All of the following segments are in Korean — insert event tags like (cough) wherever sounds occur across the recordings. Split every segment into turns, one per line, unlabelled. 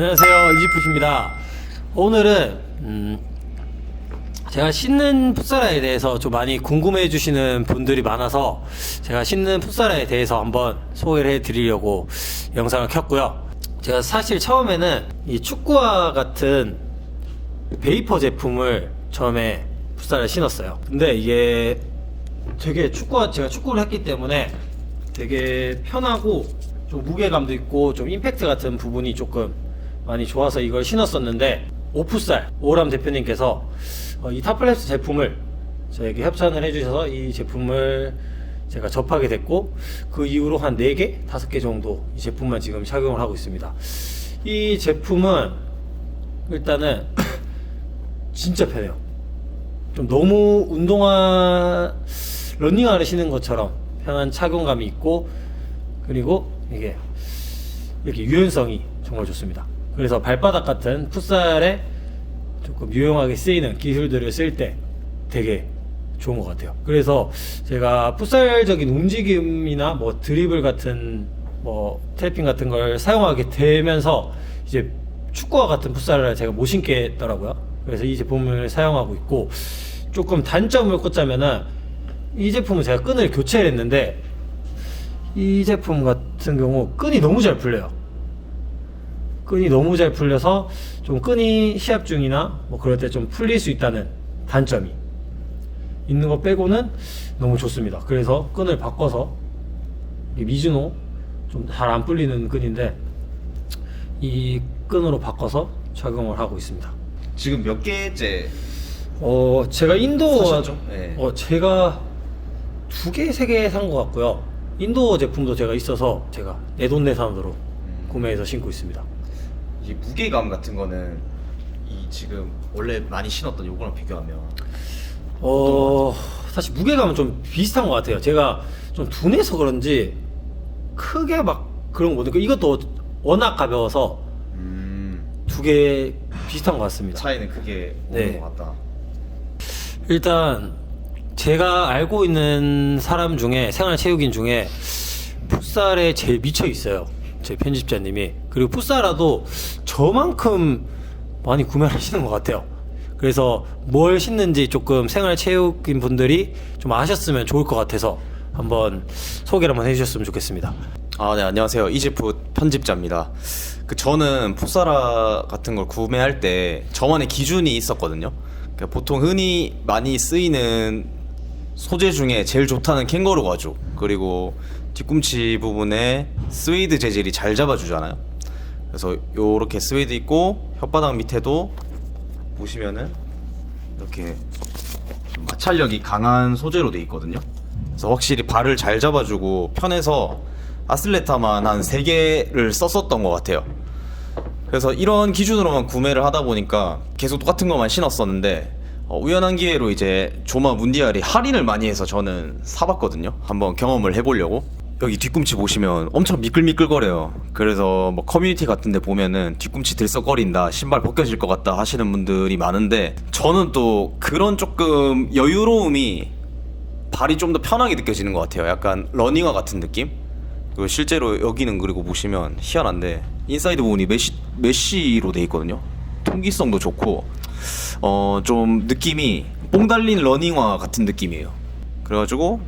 안녕하세요. 이지푸입니다. 오늘은 음, 제가 신는 풋사라에 대해서 좀 많이 궁금해 주시는 분들이 많아서 제가 신는 풋사라에 대해서 한번 소개를 해 드리려고 영상을 켰고요. 제가 사실 처음에는 이 축구와 같은 베이퍼 제품을 처음에 풋사를 신었어요. 근데 이게 되게 축구와 제가 축구를 했기 때문에 되게 편하고 좀 무게감도 있고 좀 임팩트 같은 부분이 조금 많이 좋아서 이걸 신었었는데 오프살 오람 대표님께서 어, 이 타플랩스 제품을 저에게 협찬을 해주셔서 이 제품을 제가 접하게 됐고 그 이후로 한 4개, 5개 정도 이 제품만 지금 착용을 하고 있습니다. 이 제품은 일단은 (clears throat) 진짜 편해요. 좀 너무 운동화 러닝화를 신는 것처럼 편한 착용감이 있고 그리고 이게 이렇게 유연성이 정말 좋습니다. 그래서 발바닥 같은 풋살에 조금 유용하게 쓰이는 기술들을 쓸 때 되게 좋은 것 같아요. 그래서 제가 풋살적인 움직임이나 뭐 드리블 같은 뭐 트래핑 같은 걸 사용하게 되면서 이제 축구와 같은 풋살을 제가 못 신겠더라고요. 그래서 이 제품을 사용하고 있고 조금 단점을 꼽자면은 이 제품은 제가 끈을 교체를 했는데 이 제품 같은 경우 끈이 너무 잘 풀려요. 끈이 너무 잘 풀려서 좀 끈이 시합 중이나 뭐 그럴 때 좀 풀릴 수 있다는 단점이 있는 거 빼고는 너무 좋습니다. 그래서 끈을 바꿔서 이 미즈노 좀 잘 안 풀리는 끈인데 이 끈으로 바꿔서 착용을 하고 있습니다.
지금 몇 개째
어 제가 인도어
사셨죠? 네.
어 제가 두 개 세 개 산 것 같고요. 인도어 제품도 제가 있어서 제가 내 돈 내산으로
음.
구매해서 신고 있습니다.
이 무게감 같은 거는 이 지금 원래 많이 신었던 요거랑 비교하면
어 사실 무게감은 좀 비슷한 것 같아요. 제가 좀 둔해서 그런지 크게 막 그런 거 못해요. 이것도 워낙 가벼워서
음,
두 개 비슷한 것 같습니다.
차이는
네.
오는 것 같다.
일단 제가 알고 있는 사람 중에 생활체육인 중에 풋살에 제일 미쳐 있어요. 제 편집자님이 그리고 풋살라도 저만큼 많이 구매를 하시는 것 같아요. 그래서 뭘 신는지 조금 생활 체육인 분들이 좀 아셨으면 좋을 것 같아서 한번 소개를 한번 해주셨으면 좋겠습니다.
아, 네, 안녕하세요. 이지프 편집자입니다. 그 저는 풋사라 같은 걸 구매할 때 저만의 기준이 있었거든요. 그러니까 보통 흔히 많이 쓰이는 소재 중에 제일 좋다는 캥거루 가죽 그리고 뒤꿈치 부분에 스웨이드 재질이 잘 잡아주잖아요. 그래서 요렇게 스웨이드 있고 혓바닥 밑에도 보시면은 이렇게 좀 마찰력이 강한 소재로 돼 있거든요. 그래서 확실히 발을 잘 잡아주고 편해서 아슬레타만 한 3개를 썼었던 것 같아요. 그래서 이런 기준으로만 구매를 하다 보니까 계속 똑같은 것만 신었었는데 어, 우연한 기회로 이제 조마 문디알이 할인을 많이 해서 저는 사봤거든요. 한번 경험을 해보려고. 여기 뒤꿈치 보시면 엄청 미끌미끌거려요. 그래서 뭐 커뮤니티 같은 데 보면은 뒤꿈치 들썩거린다, 신발 벗겨질 것 같다 하시는 분들이 많은데 저는 또 그런 조금 여유로움이 발이 좀 더 편하게 느껴지는 것 같아요. 약간 러닝화 같은 느낌? 그리고 실제로 여기는 그리고 보시면 희한한데 인사이드 부분이 메쉬 메쉬로 돼 있거든요. 통기성도 좋고 어 좀 느낌이 뽕 달린 러닝화 같은 느낌이에요. 그래가지고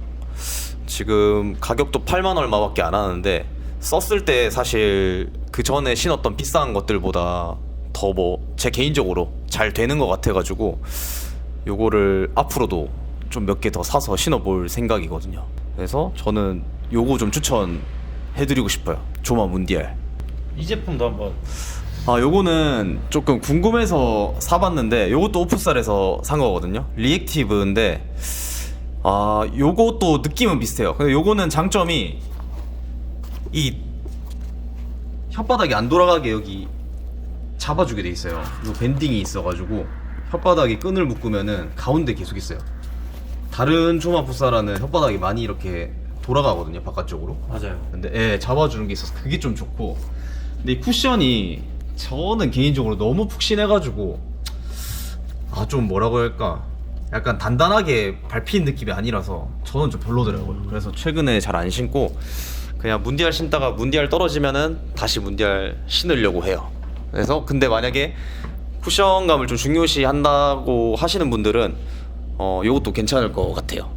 지금 가격도 8만 얼마밖에 안 하는데 썼을 때 사실 그 전에 신었던 비싼 것들보다 더 뭐 제 개인적으로 잘 되는 것 같아가지고 요거를 앞으로도 좀 몇 개 더 사서 신어볼 생각이거든요. 그래서 저는 요거 좀 추천해드리고 싶어요. 조마 문디알.
이 제품도 한번
아 요거는 조금 궁금해서 사봤는데 요것도 오프살에서 산 거거든요. 리액티브인데 아 요것도 느낌은 비슷해요. 근데 요거는 장점이 이 혓바닥이 안 돌아가게 여기 잡아주게 돼 있어요. 요 밴딩이 있어가지고 혓바닥에 끈을 묶으면은 가운데 계속 있어요. 다른 조마 풋사라는 혓바닥이 많이 이렇게 돌아가거든요 바깥쪽으로.
맞아요.
근데 예, 잡아주는 게 있어서 그게 좀 좋고 근데 이 쿠션이 저는 개인적으로 너무 푹신해가지고 아 좀 뭐라고 할까? 약간 단단하게 밟힌 느낌이 아니라서 저는 좀 별로더라고요. 그래서 최근에 잘 안 신고 그냥 문디알 신다가 문디알 떨어지면은 다시 문디알 신으려고 해요. 그래서 근데 만약에 쿠션감을 좀 중요시 한다고 하시는 분들은 어 요것도 괜찮을 것 같아요.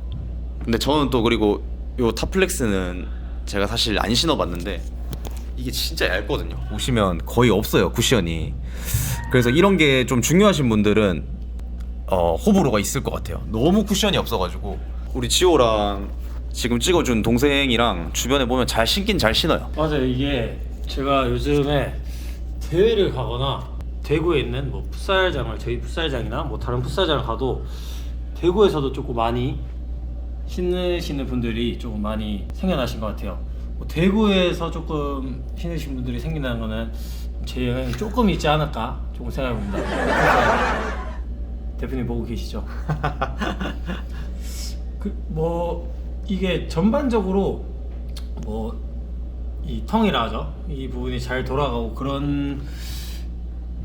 근데 저는 또 그리고 요 타플렉스는 제가 사실 안 신어봤는데 이게 진짜 얇거든요. 보시면 거의 없어요 쿠션이. 그래서 이런 게 좀 중요하신 분들은 어, 호불호가 있을 것 같아요. 너무 쿠션이 없어가지고 우리 지호랑 지금 찍어준 동생이랑 주변에 보면 잘 신긴 잘 신어요.
맞아요. 이게 제가 요즘에 대회를 가거나 대구에 있는 뭐 풋살장을 저희 풋살장이나 뭐 다른 풋살장을 가도 대구에서도 조금 많이 신으시는 분들이 조금 많이 생겨나신 것 같아요. 뭐 대구에서 조금 신으신 분들이 생긴다는 거는 제 영향이 조금 있지 않을까 조금 생각해 봅니다. 대표님 보고 계시죠? (laughs) 그 뭐 이게 전반적으로 뭐 이 텅이라 하죠. 이 부분이 잘 돌아가고 그런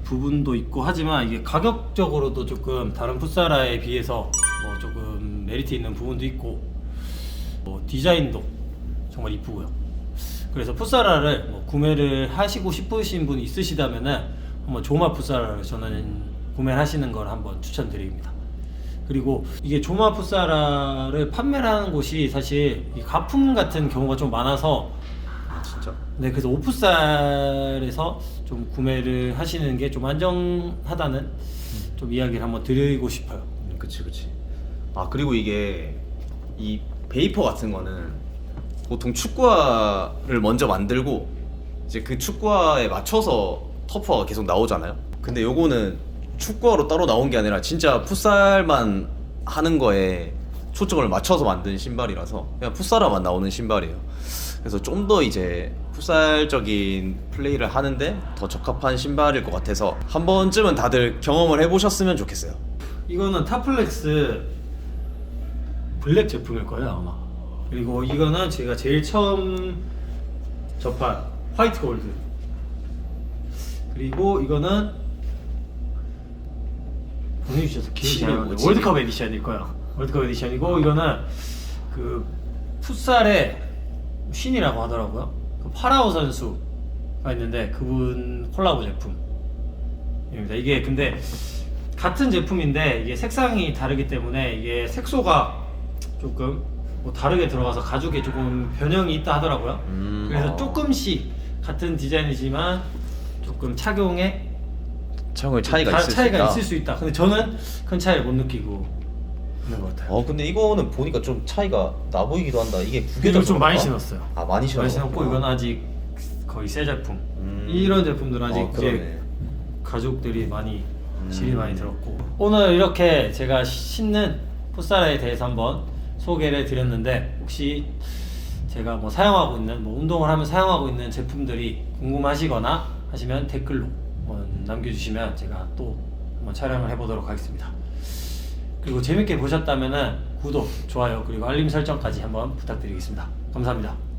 부분도 있고 하지만 이게 가격적으로도 조금 다른 풋사라에 비해서 뭐 조금 메리트 있는 부분도 있고 뭐 디자인도 정말 이쁘고요. 그래서 풋사라를 뭐 구매를 하시고 싶으신 분 있으시다면은 한번 조마 풋사라를 저는 구매를 하시는 걸 한번 추천드립니다. 그리고 이게 조마 풋사라를 판매를 하는 곳이 사실 이 가품 같은 경우가 좀 많아서
진짜.
네, 그래서 오프살에서 좀 구매를 하시는 게 좀 안정하다는 좀 이야기를 한번 드리고 싶어요.
음, 그치 그치. 아 그리고 이게 이 베이퍼 같은 거는 보통 축구화를 먼저 만들고 이제 그 축구화에 맞춰서 터프화가 계속 나오잖아요. 근데 요거는 축구화로 따로 나온 게 아니라 진짜 풋살만 하는 거에 초점을 맞춰서 만든 신발이라서 그냥 풋살화만 나오는 신발이에요. 그래서 좀 더 이제 풋살적인 플레이를 하는데 더 적합한 신발일 것 같아서 한 번쯤은 다들 경험을 해보셨으면 좋겠어요.
이거는 타플렉스 블랙 제품일 거예요 아마. 그리고 이거는 제가 제일 처음 접한 화이트 골드. 그리고 이거는 보내주셔서 기억이 안 나요. 월드컵 에디션일 거예요. 월드컵 에디션이고 이거는 그 풋살의 신이라고 하더라고요. 그 파라오 선수가 있는데 그분 콜라보 제품입니다. 이게 근데 같은 제품인데 이게 색상이 다르기 때문에 이게 색소가 조금 뭐 다르게 들어가서 가죽에 조금 변형이 있다 하더라고요.
음,
그래서
어.
조금씩 같은 디자인이지만 조금 착용에
차용의 차이가
다-
있을
차이가
수 있다.
있을 수 있다. 근데 저는 큰 차이를 못 느끼고 있는 것 같아요.
어 근데 이거는 보니까 좀 차이가 나 보이기도 한다. 이게 개다
좀 많이 신었어요.
아 많이
신었고 이건 아직 거의 새 제품.
음.
이런 제품들은 아직
어, 그러네.
가족들이 많이
음.
질이 많이 들었고 오늘 이렇게 제가 신는 풋살에 대해서 한번 소개를 드렸는데 혹시 제가 뭐 사용하고 있는 뭐 운동을 하면 사용하고 있는 제품들이 궁금하시거나 하시면 댓글로 남겨주시면 제가 또 한번 촬영을 해보도록 하겠습니다. 그리고 재밌게 보셨다면은 구독, 좋아요 그리고 알림 설정까지 한번 부탁드리겠습니다. 감사합니다.